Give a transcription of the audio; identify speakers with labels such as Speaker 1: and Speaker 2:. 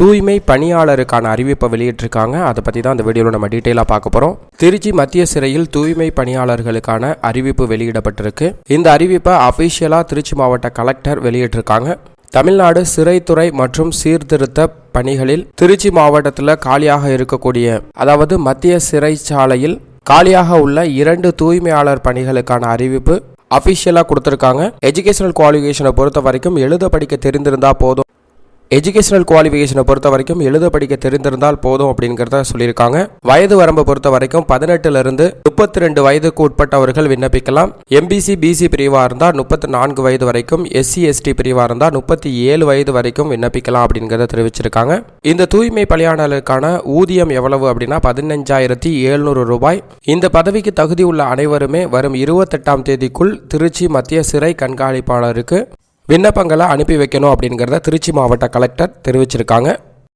Speaker 1: தூய்மை பணியாளருக்கான அறிவிப்பை வெளியிட்டிருக்காங்க. அதை பற்றி தான் அந்த வீடியோவில் நம்ம டீட்டெயிலாக பார்க்க போகிறோம் திருச்சி மத்திய சிறையில் தூய்மை பணியாளர்களுக்கான அறிவிப்பு வெளியிடப்பட்டிருக்கு. இந்த அறிவிப்பை அஃபிஷியலாக திருச்சி மாவட்ட கலெக்டர் வெளியிட்டிருக்காங்க. தமிழ்நாடு சிறைத்துறை மற்றும் சீர்திருத்த பணிகளில் திருச்சி மாவட்டத்தில் காலியாக இருக்கக்கூடிய அதாவது மத்திய சிறைச்சாலையில் காலியாக உள்ள இரண்டு தூய்மையாளர் பணிகளுக்கான அறிவிப்பு அஃபிஷியலாக கொடுத்துருக்காங்க. எஜுகேஷனல் குவாலிஃபிகேஷனை பொறுத்த வரைக்கும் எழுத படிக்க தெரிந்திருந்தால் போதும். எஜுகேஷனல் குவாலிஃபிகேஷனை பொறுத்த வரைக்கும் எழுத படிக்க தெரிந்திருந்தால் போதும் அப்படிங்கிறத சொல்லியிருக்காங்க. வயது வரம்பை பொறுத்த வரைக்கும் பதினெட்டுல இருந்து முப்பத்தி ரெண்டு வயதுக்கு உட்பட்டவர்கள் விண்ணப்பிக்கலாம். எம்பிசி பிசி பிரிவாக இருந்தால் முப்பத்தி நான்கு வயது வரைக்கும் எஸ்சி எஸ்டி பிரிவாக இருந்தால் முப்பத்தி ஏழு வயது வரைக்கும் விண்ணப்பிக்கலாம் அப்படிங்கிறத தெரிவிச்சிருக்காங்க. இந்த தூய்மை பணியாளர்களுக்கான ஊதியம் எவ்வளவு அப்படின்னா பதினஞ்சாயிரத்தி எழுநூறு ரூபாய். இந்த பதவிக்கு தகுதி உள்ள அனைவருமே வரும் இருபத்தெட்டாம் தேதிக்குள் திருச்சி மத்திய சிறை கண்காணிப்பாளருக்கு விண்ணப்பங்களை அனுப்பி வைக்கணும் அப்படிங்கிறத திருச்சி மாவட்ட கலெக்டர் தெரிவிச்சிருக்காங்க.